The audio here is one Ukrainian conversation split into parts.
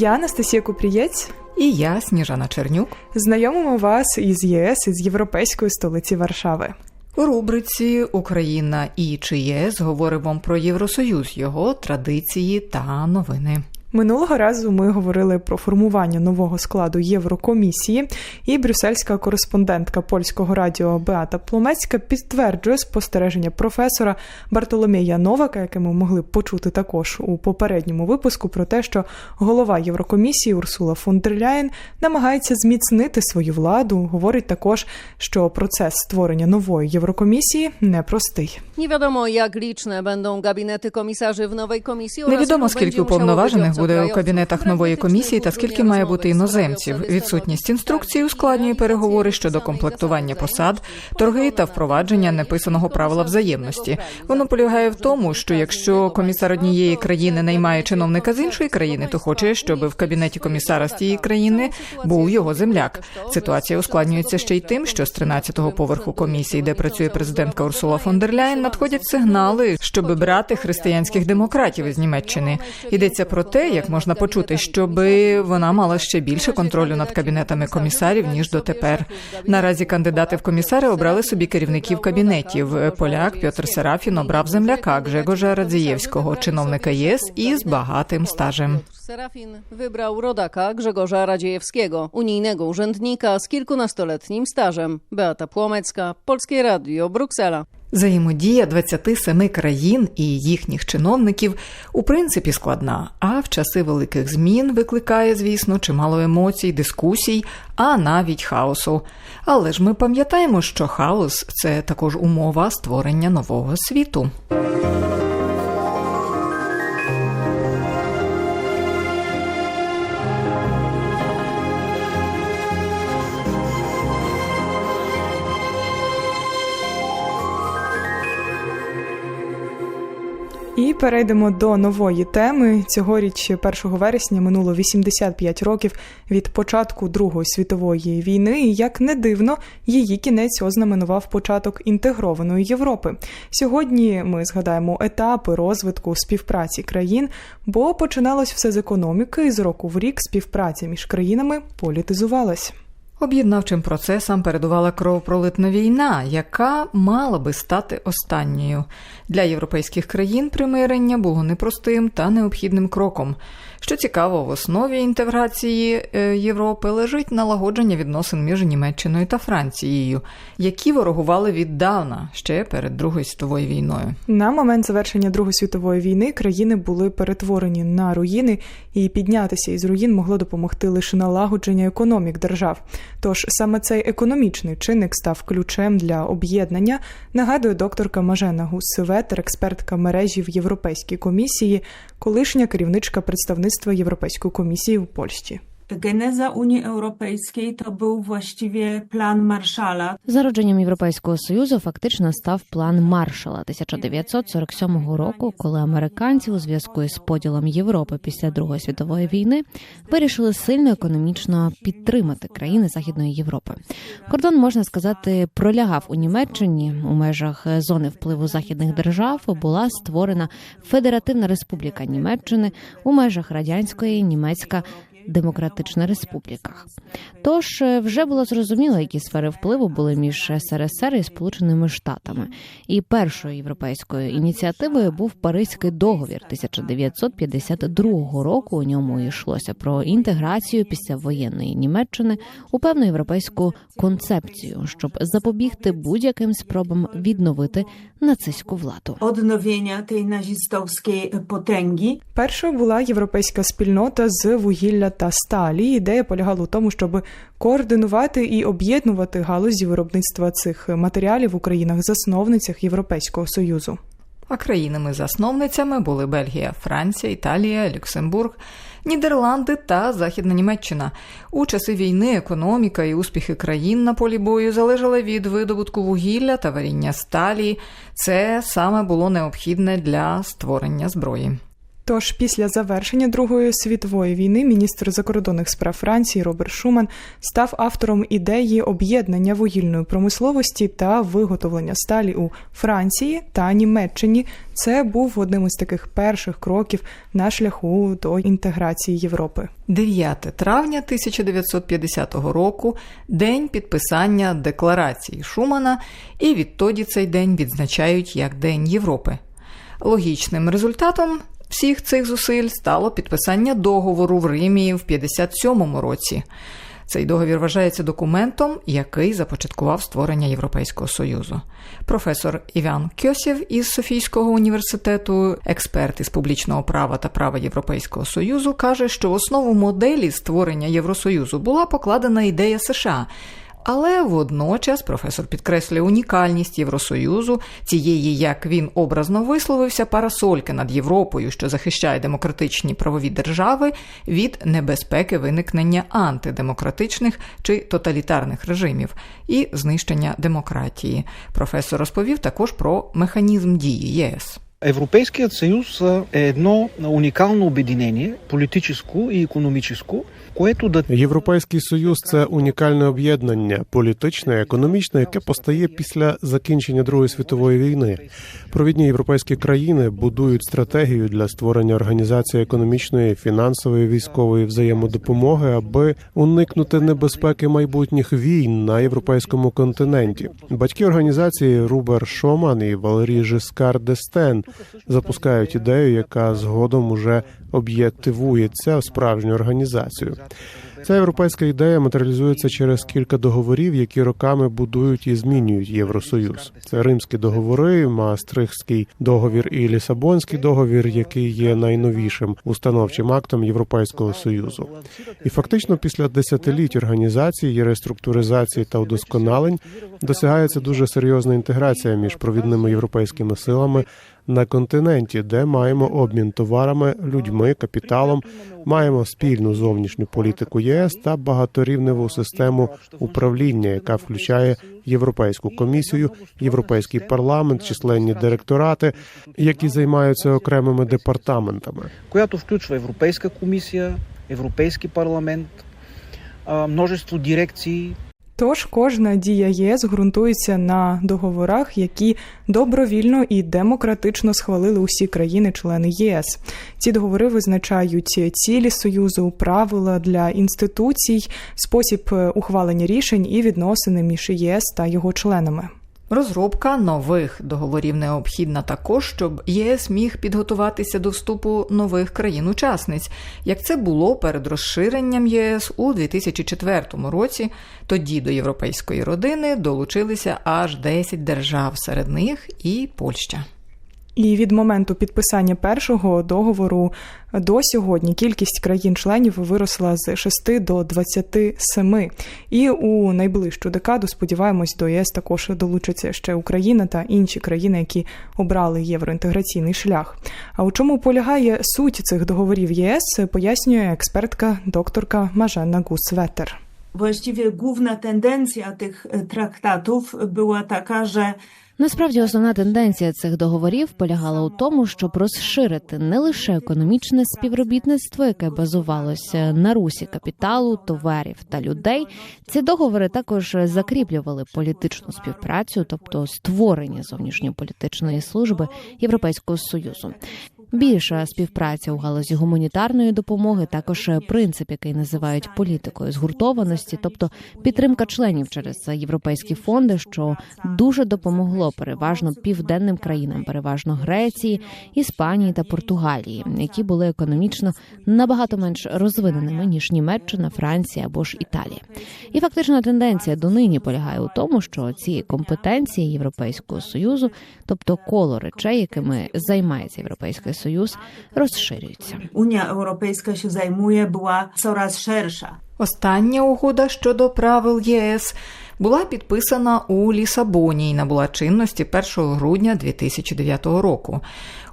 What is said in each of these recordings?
Я Анастасія Купрієць. І я, Сніжана Чернюк. Знайомимо вас із ЄС із європейської столиці Варшави. У рубриці Україна і чи ЄС говоримо про Євросоюз, його традиції та новини. Минулого разу ми говорили про формування нового складу Єврокомісії, і брюссельська кореспондентка польського радіо Беата Пломецька підтверджує спостереження професора Бартоломея Новака, яке ми могли почути також у попередньому випуску, про те, що голова Єврокомісії Урсула фон дер Ляєн намагається зміцнити свою владу. Говорить також, що процес створення нової Єврокомісії непростий. Jak liczne będą gabinety komisarzy w nowej komisji. oraz Невідомо скільки уповноважених буде у кабінетах нової комісії та скільки має бути іноземців. Відсутність інструкцій ускладнює переговори щодо комплектування посад, торги та впровадження неписаного правила взаємності. Воно полягає в тому, що якщо комісар однієї країни наймає чиновника з іншої країни, то хоче, щоб в кабінеті комісара з тієї країни був його земляк. Ситуація ускладнюється ще й тим, що з 13-го поверху комісії, де працює президентка Урсула фон дер Ляєн, надходять сигнали, щоб брати християнських демократів із Німеччини. Йдеться про те, як можна почути, щоб вона мала ще більше контролю над кабінетами комісарів ніж дотепер. Наразі кандидати в комісари обрали собі керівників кабінетів. Поляк Пьотр Серафін обрав земляка Гжегожа Радзієвського, чиновника ЄС із багатим стажем. Serafin wybrał rodaka Grzegorza Radziejewskiego, unijnego urzędnika z kilkunastoletnim stażem. Beata Płomecka, Polskie Radio, Bruksela. Взаємодія 27 країн і їхніх чиновників у принципі складна, а в часи великих змін викликає, звісно, чимало емоцій, дискусій, а навіть хаосу. Але ж ми пам'ятаємо, що хаос це також умова створення нового світу. І перейдемо до нової теми. Цьогоріч, 1 вересня, минуло 85 років від початку Другої світової війни. І як не дивно, її кінець ознаменував початок інтегрованої Європи. Сьогодні ми згадаємо етапи розвитку співпраці країн, бо починалось все з економіки, і з року в рік співпраця між країнами політизувалась. Об'єднавчим процесам передувала кровопролитна війна, яка мала би стати останньою. Для європейських країн примирення було непростим та необхідним кроком. Що цікаво, в основі інтеграції е, Європи лежить налагодження відносин між Німеччиною та Францією, які ворогували віддавна ще перед Другою світовою війною. На момент завершення Другої світової війни країни були перетворені на руїни, і піднятися із руїн могло допомогти лише налагодження економік держав. Тож саме цей економічний чинник став ключем для об'єднання, нагадує докторка Мажена Гус-Ветер, експертка мережі в Європейській комісії, колишня керівничка представництва Європейської комісії в Польщі. Geneza Unii Europejskiej to był właściwie plan Marszala. Зародженням Європейського союзу фактично став план Маршала 1947 року, коли американці у зв'язку із поділом Європи після Другої світової війни вирішили сильно економічно підтримати країни Західної Європи. Кордон можна сказати пролягав у Німеччині у межах зони впливу західних держав. Була створена Федеративна Республіка Німеччини у межах радянської німецька. Демократична республіках. Тож е, вже було зрозуміло, які сфери впливу були між СРСР і Сполученими Штатами. І першою європейською ініціативою був Паризький договір 1952 року. У ньому йшлося про інтеграцію післявоєнної Німеччини у певну європейську концепцію, щоб запобігти будь-яким спробам відновити нацистську владу. Odnowienia tej nazistowskiej potęgi. Першою була європейська спільнота з вугілля та сталі. Ідея полягала у тому, щоб координувати і об'єднувати галузі виробництва цих матеріалів у країнах-засновницях Європейського союзу. А країнами-засновницями були Бельгія, Франція, Італія, Люксембург, Нідерланди та Західна Німеччина. У часи війни економіка і успіхи країн на полі бою залежали від видобутку вугілля та варіння сталі. Це саме було необхідне для створення зброї. Тож після завершення Другої світової війни міністр закордонних справ Франції Роберт Шуман став автором ідеї об'єднання вугільної промисловості та виготовлення сталі у Франції та Німеччині. Це був одним із таких перших кроків на шляху до інтеграції Європи. 9 травня 1950 року день підписання декларації Шумана, і відтоді цей день відзначають як День Європи. Логічним результатом всіх цих зусиль стало підписання договору в Римі в 57-му році. Цей договір вважається документом, який започаткував створення Європейського союзу. Професор Іван Кьосєв із Софійського університету, експерт із публічного права та права Європейського союзу, каже, що в основу моделі створення Євросоюзу була покладена ідея США. Але водночас професор підкреслює унікальність Євросоюзу, цієї, як він образно висловився, парасольки над Європою, що захищає демократичні правові держави від небезпеки виникнення антидемократичних чи тоталітарних режимів і знищення демократії. Професор розповів також про механізм дії ЄС. Европейският съюз е едно уникално обединение, политическо и економическо, което да Європейський союз це унікальне об'єднання, політичне, економічне, яке постає після закінчення Другої світової війни. Провідні європейські країни будують стратегію для створення організації економічної, фінансової, військової взаємодопомоги, аби уникнути небезпеки майбутніх війн на європейському континенті. Батьки організації Рубер Шоман і Валерій Жискар Дестен запускають ідею, яка згодом уже об'єктивується в справжню організацію. Ця європейська ідея матеріалізується через кілька договорів, які роками будують і змінюють Євросоюз. Це римські договори, Маастрихтський договір і Лісабонський договір, який є найновішим установчим актом Європейського союзу. І фактично після десятиліть організації, реструктуризації та удосконалень досягається дуже серйозна інтеграція між провідними європейськими силами на континенті, де маємо обмін товарами, людьми, капіталом, маємо спільну зовнішню політику ЄС та багаторівневу систему управління, яка включає Європейську комісію, Європейський парламент, численні директорати, які займаються окремими департаментами. която включва Европейска комисия, Европейски парламент, множество дирекции, Тож кожна дія ЄС ґрунтується на договорах, які добровільно і демократично схвалили усі країни-члени ЄС. Ці договори визначають цілі союзу, правила для інституцій, спосіб е, ухвалення рішень і відносини між ЄС та його членами. Розробка нових договорів необхідна також, щоб ЄС міг підготуватися до вступу нових країн-учасниць, як це було перед розширенням ЄС у 2004 році. Тоді до європейської родини долучилися аж 10 держав, серед них і Польща. І від моменту підписання першого договору до сьогодні кількість країн-членів виросла з 6 до 27. І у найближчу декаду, сподіваємось, до ЄС також долучаться ще Україна та інші країни, які обрали євроінтеграційний шлях. А у чому полягає суть цих договорів ЄС, пояснює експертка докторка Мажена Гус-Ветер. Właściwie główna tendencja tych traktatów była taka, że Насправді основна тенденція цих договорів полягала у тому, щоб розширити не лише економічне співробітництво, яке базувалося на русі капіталу, товарів та людей. Ці договори також закріплювали політичну співпрацю, тобто створення зовнішньополітичної служби Європейського союзу. Більша співпраця у галузі гуманітарної допомоги, також принцип, який називають політикою згуртованості, тобто підтримка членів через європейські фонди, що дуже допомогло переважно південним країнам, переважно Греції, Іспанії та Португалії, які були економічно набагато менш розвиненими ніж Німеччина, Франція або ж Італія. І фактична тенденція донині полягає у тому, що ці компетенції Європейського союзу, тобто коло речей, якими займається європейський союз, розширюється. Унія Європейська, що займує, була coraz ширша. Остання угода щодо правил ЄС була підписана у Лісабоні і набула чинності 1 грудня 2009 року.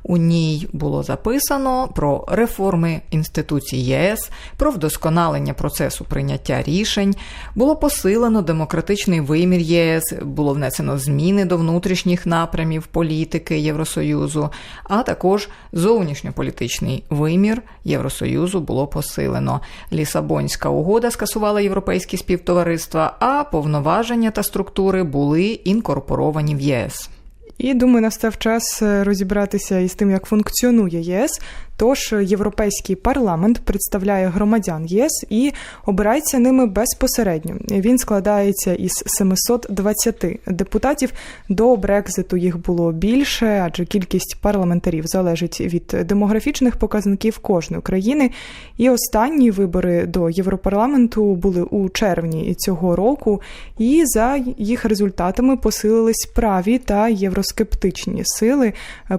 У ній було записано про реформи інституцій ЄС, про вдосконалення процесу прийняття рішень, було посилено демократичний вимір ЄС, було внесено зміни до внутрішніх напрямів політики Євросоюзу, а також зовнішньополітичний вимір Євросоюзу було посилено. Лісабонська угода скасувала європейські співтовариства, а повноваження та структури були інкорпоровані в ЄС. І думаю, настав час е, розібратися із тим, як функціонує єС. Тож європейський парламент представляє громадян ЄС і обирається ними безпосередньо. Він складається із 720 депутатів. До Брекзиту їх було більше, адже кількість парламентарів залежить від демографічних показників кожної країни. І останні вибори до Європарламенту були у червні цього року, і за їх результатами посилились праві та євроскептичні сили.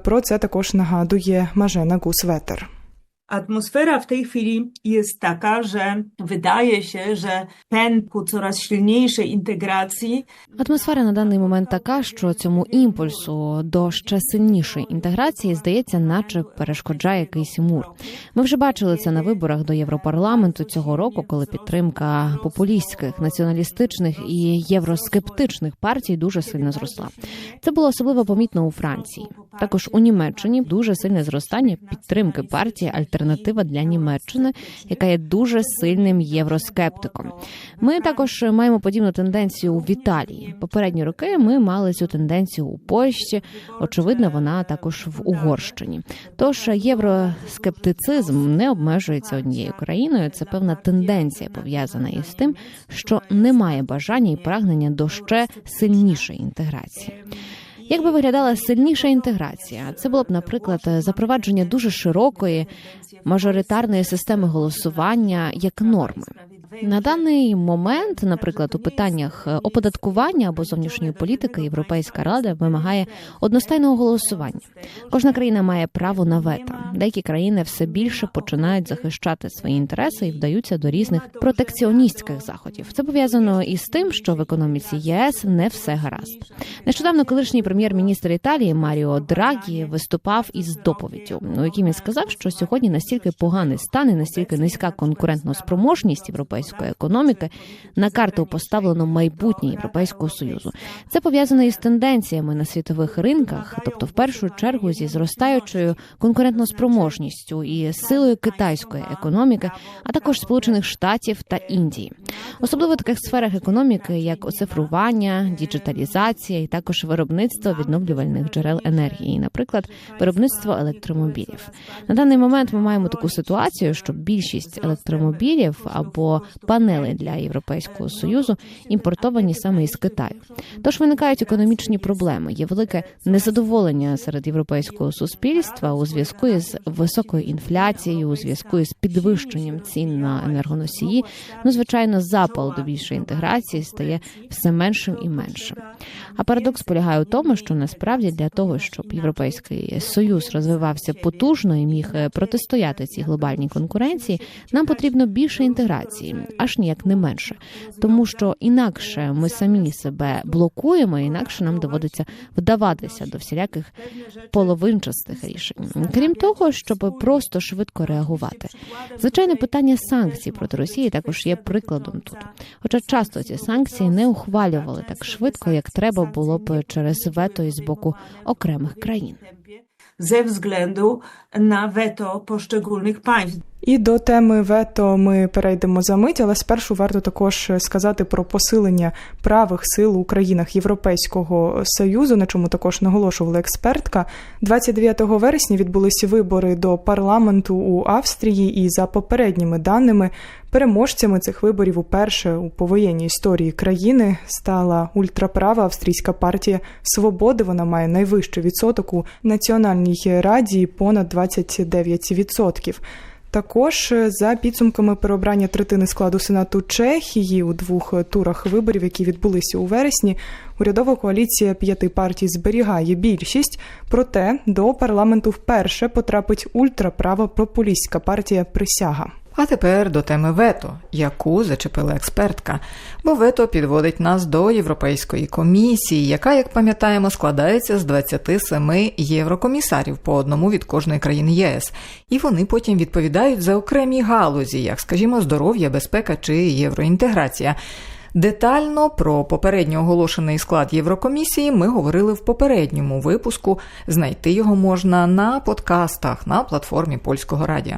Про це також нагадує Мажена Гусветер. Atmosfera w tej chwili jest taka, że wydaje się, że pęd ku coraz silniejszej integracji Атмосфера на даний момент така, що цьому імпульсу до ще сильнішої інтеграції здається, наче перешкоджає якийсь мур. Ми вже бачили це на виборах до Європарламенту цього року, коли підтримка популістських, націоналістичних і євроскептичних партій дуже сильно зросла. Це було особливо помітно у Франції. Також у Німеччині дуже сильне зростання підтримки партії Альтернатива для Німеччини, яка є дуже сильним євроскептиком. Ми також маємо подібну тенденцію в Італії. Попередні роки ми мали цю тенденцію у Польщі. Очевидно, вона також в Угорщині. Тож євроскептицизм не обмежується однією країною. Це певна тенденція пов'язана із тим, що немає бажання і прагнення до ще сильнішої інтеграції. Як би виглядала сильніша інтеграція? Це було б, наприклад, запровадження дуже широкої мажоритарної системи голосування як норми. На даний момент, наприклад, у питаннях оподаткування або зовнішньої політики, Європейська рада вимагає одностайного голосування. Кожна країна має право на вето. Деякі країни все більше починають захищати свої інтереси і вдаються до різних протекціоністських заходів. Це пов'язано із тим, що в економіці ЄС не все гаразд. Нещодавно колишній прем'єр-міністр Італії Маріо Драгі виступав із доповіддю, у якій він сказав, що сьогодні настільки поганий стан і настільки низька конкурентноспроможність європейської економіки на карту поставлено майбутнє Європейського союзу. Це пов'язано із тенденціями на світових ринках, тобто в першу чергу зі зростаючою конкурентноспроможністю і силою китайської економіки, а також Сполучених Штатів та Індії, особливо в таких сферах економіки, як оцифрування, діджиталізація і також виробництво відновлювальних джерел енергії, наприклад, виробництво електромобілів. На даний момент ми маємо таку ситуацію, що більшість електромобілів або панелей для Європейського союзу імпортовані саме із Китаю. Тож виникають економічні проблеми. Є велике незадоволення серед європейського суспільства у зв'язку із високою інфляцією, у зв'язку із підвищенням цін на енергоносії. Ну, звичайно, запал до більшої інтеграції стає все меншим і меншим. А парадокс полягає у тому, що насправді для того, щоб європейський союз розвивався потужно і міг протистояти цій глобальній конкуренції, нам потрібно більше інтеграції, аж ніяк не менше, тому що інакше ми самі себе блокуємо, інакше нам доводиться вдаватися до всіляких половинчастих рішень. Крім того, щоб просто швидко реагувати. Звичайне питання санкцій проти Росії також є прикладом тут. Хоча часто ці санкції не ухвалювали так швидко, як треба було б через вето із боку окремих країн. ze względu na weto poszczególnych państw. І до теми вето ми перейдемо за мить, але спершу варто також сказати про посилення правих сил у країнах Європейського союзу, на чому також наголошувала експертка. 29 вересня відбулися вибори до парламенту у Австрії, і за попередніми даними переможцями цих виборів уперше у повоєнній історії країни стала ультраправа австрійська партія Свободи. Вона має найвищий відсоток у національній раді понад 29%. Також е, за підсумками переобрання третини складу Сенату Чехії у двох турах виборів, які відбулися у вересні, урядова коаліція п'яти партій зберігає більшість. Проте до парламенту вперше потрапить ультраправа популістська партія Присяга. А тепер до теми вето, яку зачепила експертка. Бо вето підводить нас до Європейської комісії, яка, як пам'ятаємо, складається з 27 єврокомісарів по одному від кожної країни ЄС. І вони потім відповідають за окремі галузі, як, скажімо, здоров'я, безпека чи євроінтеграція. Детально про попередньо оголошений склад Єврокомісії ми говорили в попередньому випуску. Знайти його можна на подкастах на платформі польського радіо.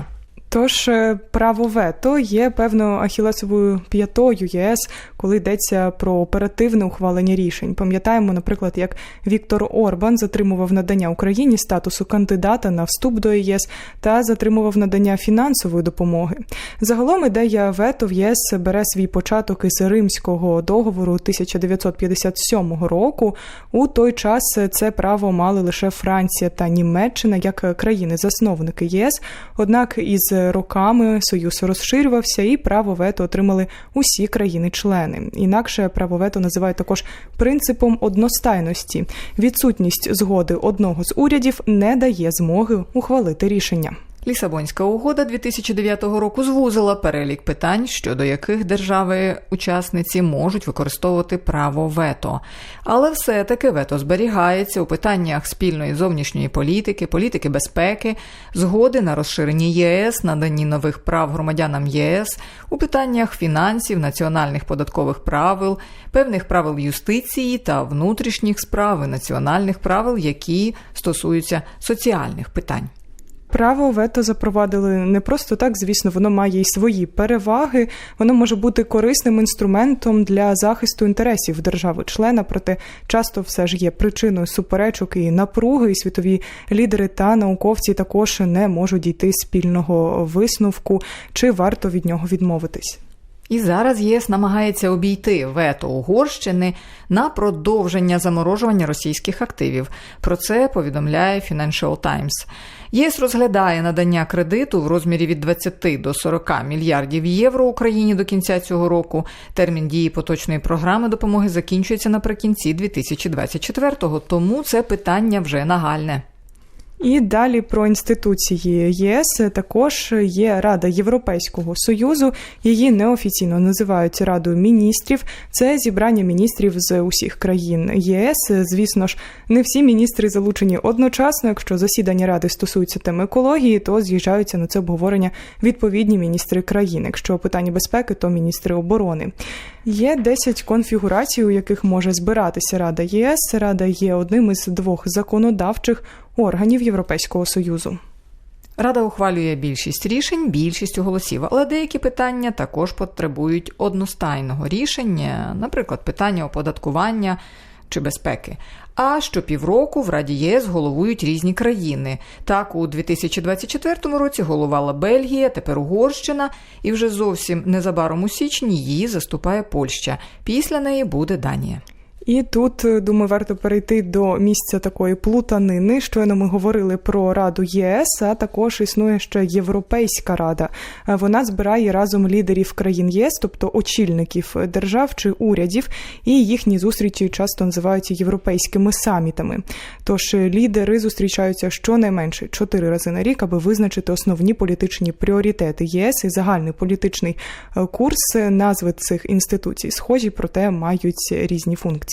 Тож е, право вето є певно ахілесовою п'ятою ЄС, коли йдеться про оперативне ухвалення рішень. Пам'ятаємо, наприклад, як Віктор Орбан затримував надання Україні статусу кандидата на вступ до ЄС та затримував надання фінансової допомоги. Загалом ідея вето в ЄС бере свій початок із Римського договору 1957 року. У той час це право мали лише Франція та Німеччина як країни-засновники ЄС. Однак із роками союз розширювався, і право вето отримали усі країни-члени. Інакше право вето називають також принципом одностайності. Відсутність згоди одного з урядів не дає змоги ухвалити рішення. Лісабонська угода 2009 року звузила перелік питань, щодо яких держави-учасниці можуть використовувати право вето. Але все-таки вето зберігається у питаннях спільної зовнішньої політики, політики безпеки, згоди на розширення ЄС, наданні нових прав громадянам ЄС, у питаннях фінансів, національних податкових правил, певних правил юстиції та внутрішніх справ і національних правил, які стосуються соціальних питань. Право вето запровадили не просто так, звісно, воно має й свої переваги. Воно може бути корисним інструментом для захисту інтересів держави-члена, проте часто все ж є причиною суперечок і напруги. І світові лідери та науковці також не можуть дійти спільного висновку, чи варто від нього відмовитись. І зараз ЄС намагається обійти вето Угорщини на продовження заморожування російських активів. Про це повідомляє Financial Times. ЄС розглядає надання кредиту в розмірі від 20 до 40 мільярдів євро Україні до кінця цього року. Термін дії поточної програми допомоги закінчується наприкінці 2024-го, тому це питання вже нагальне. І далі про інституції ЄС також є Рада Європейського союзу. Її неофіційно називають Радою міністрів. Це зібрання міністрів з усіх країн ЄС. Звісно ж, не всі міністри залучені одночасно. Якщо засідання ради стосуються теми екології, то з'їжджаються на це обговорення відповідні міністри країн. Якщо питання безпеки, то міністри оборони. Є 10 конфігурацій, у яких може збиратися Рада ЄС. Рада є одним із двох законодавчих органів Європейського союзу. Рада ухвалює більшість рішень більшістю голосів, але деякі питання також потребують одностайного рішення, наприклад, питання оподаткування чи безпеки. А щопівроку в Раді ЄС головують різні країни. Так, у 2024 році головала Бельгія, тепер Угорщина, і вже зовсім незабаром у січні її заступає Польща. Після неї буде Данія. І тут думаю, варто перейти до місця такої плутанини. Щойно ми говорили про Раду ЄС, а також існує ще Європейська рада. Вона збирає разом лідерів країн ЄС, тобто очільників держав чи урядів, і їхні зустрічі часто називаються європейськими самітами. Тож лідери зустрічаються щонайменше чотири рази на рік, аби визначити основні політичні пріоритети єС і загальний політичний курс. Назви цих інституцій схожі, проте мають різні функції.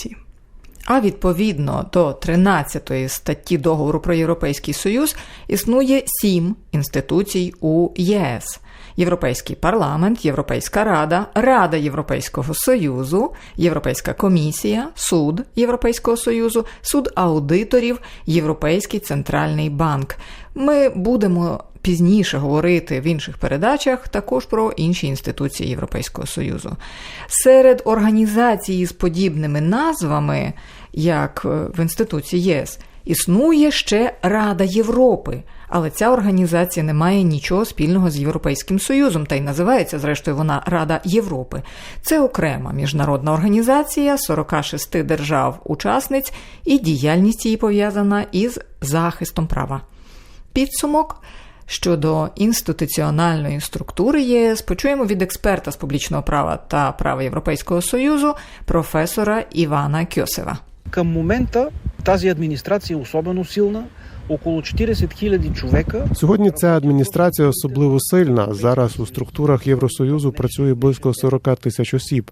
А відповідно до 13 статті договору про Європейський Союз існує сім інституцій у ЄС: Європейський парламент, Європейська рада, Рада Європейського Союзу, Європейська комісія, суд Європейського Союзу, суд аудиторів, Європейський центральний банк. Ми будемо пізніше говорити в інших передачах також про інші інституції Європейського Союзу. Серед організацій з подібними назвами, як в інституції ЄС, існує ще Рада Європи. Але ця організація не має нічого спільного з Європейським Союзом, та й називається, зрештою, вона Рада Європи. Це окрема міжнародна організація 46 держав-учасниць, і діяльність її пов'язана із захистом права. Підсумок. Щодо інституціональної структури ЄС почуємо від експерта з публічного права та права Європейського Союзу професора Івана Кьосева. Към момента тази администрация е особено силна, около 40 000 човека. Сьогодні ця адміністрація особливо сильна. Зараз у структурах Євросоюзу працює близько 40 тисяч осіб.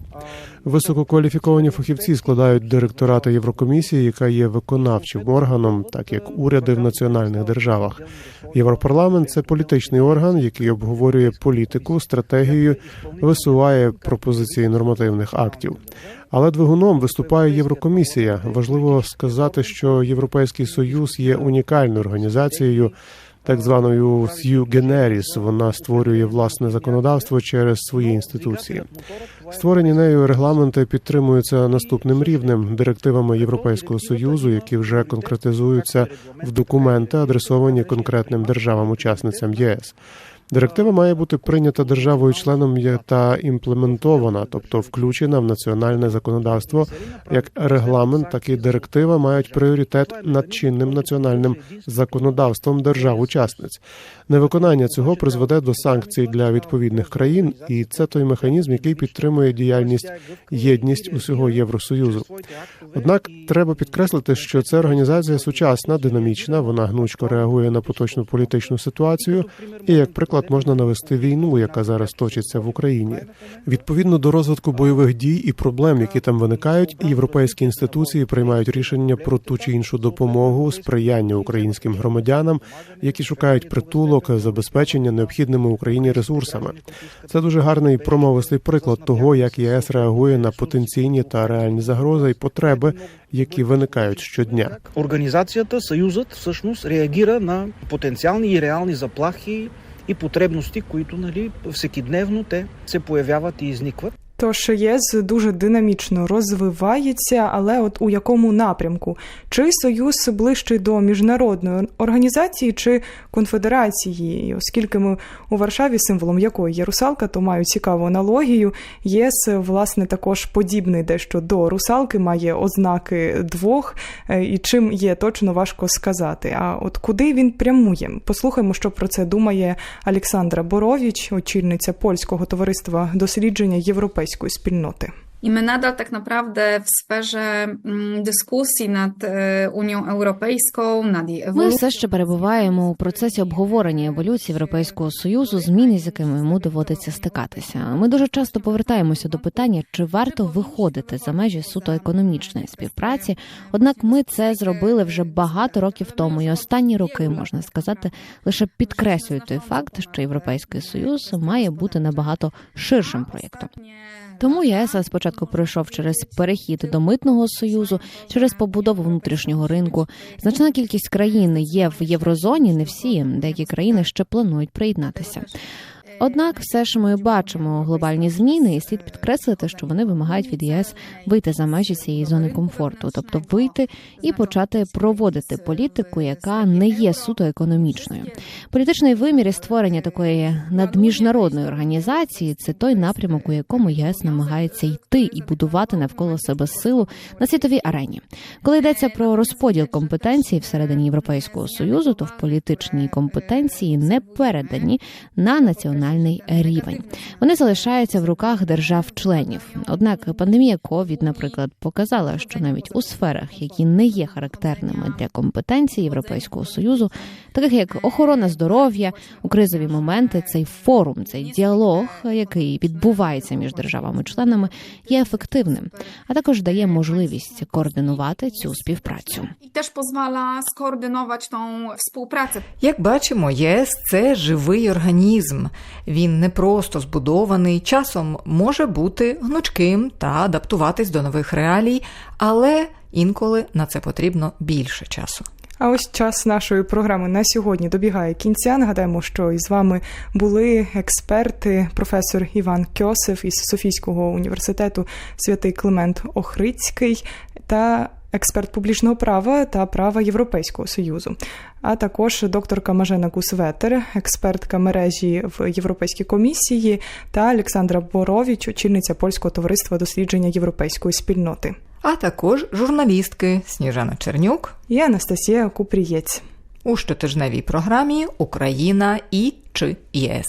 Висококваліфіковані фахівці складають директорати Єврокомісії, яка є виконавчим органом, так як уряди в національних державах. Європарламент це політичний орган, який обговорює політику, стратегію, висуває пропозиції нормативних актів. Але двигуном виступає Єврокомісія. Важливо сказати, що Європейський союз є унікальною організацією, так званою «Sui Generis». Вона створює власне законодавство через свої інституції. Створені нею регламенти підтримуються наступним рівнем директивами Європейського союзу, які вже конкретизуються в документи, адресовані конкретним державам-учасницям ЄС. Директива має бути прийнята державою-членом та імплементована, тобто включена в національне законодавство. Як регламент, так і директива мають пріоритет над чинним національним законодавством держав-учасниць. Невиконання цього призведе до санкцій для відповідних країн, і це той механізм, який підтримує діяльність єдність усього Євросоюзу. Однак треба підкреслити, що це організація сучасна, динамічна. Вона гнучко реагує на поточну політичну ситуацію. І як приклад можна навести війну, яка зараз точиться в Україні. Відповідно до розвитку бойових дій і проблем, які там виникають, європейські інституції приймають рішення про ту чи іншу допомогу, сприяння українським громадянам, які шукають притулок, забезпечення необхідними Україні ресурсами. Це дуже гарний промовистий приклад того, як ЄС реагує на потенційні та реальні загрози і потреби, які виникають щодня. Организацията, Съюзът, всъщност реагира на потенциални и реални заплахи и потребности, които нали, всекидневно те се появяват и изникват. Тож ЄС дуже динамічно розвивається, але от у якому напрямку? Чи союз ближчий до міжнародної організації чи конфедерації? Оскільки ми у Варшаві, символом якої є русалка, то маю цікаву аналогію. ЄС, власне, також подібний дещо до русалки, має ознаки двох, е, і чим є точно важко сказати. А от куди він прямує? Послухаймо, що про це думає Олександра Боровіч, очільниця польського товариства дослідження європейської спільноти. I my nadal tak naprawdę w sferze mm, dyskusji nad e, Unią Europejską, nad jej Ми все ще перебуваємо у процесі обговорення еволюції Європейського союзу, зміни, з якими йому доводиться стикатися. Ми дуже часто повертаємося до питання, чи варто виходити за межі суто економічної співпраці. Однак ми це зробили вже багато років тому, і останні роки можна сказати лише підкреслюють той факт, що Європейський союз має бути набагато ширшим проєктом. Тому ЄС спочатку пройшов через перехід до митного союзу, через побудову внутрішнього ринку. Значна кількість країн є в єврозоні. Не всі деякі країни ще планують приєднатися. Однак, все ж ми бачимо глобальні зміни, і слід підкреслити, що вони вимагають від ЄС вийти за межі цієї зони комфорту, тобто вийти і почати проводити політику, яка не є суто економічною. Політичний вимір і створення такої надміжнародної організації це той напрямок, у якому ЄС намагається йти і будувати навколо себе силу на світовій арені. Коли йдеться про розподіл компетенцій всередині Європейського союзу, то в політичній компетенції не передані на національний рівень. Вони залишаються в руках держав-членів. Однак пандемія ковід, наприклад, показала, що навіть у сферах, які не є характерними для компетенції Європейського союзу, таких як охорона здоров'я, у кризові моменти, цей форум, цей діалог, який відбувається між державами-членами, є ефективним, а також дає можливість координувати цю співпрацю. I też pozwala skoordynować tą współpracę. Як бачимо, ЄС це живий організм. Він не просто збудований, часом може бути гнучким та адаптуватись до нових реалій, але інколи на це потрібно більше часу. А ось час нашої програми на сьогодні добігає кінця. Нагадаємо, що із вами були експерти, професор Іван Кьосев із Софійського університету Святий Климент Охрицький та експерт публічного права та права Європейського союзу, а також докторка Мажена Кусветер, експертка мережі в Європейській комісії, та Олександра Боровіч, очільниця польського товариства дослідження європейської спільноти. А також журналістки Сніжана Чернюк І Анастасія Купрієць. у щотижневій програмі Україна і чи ЄС.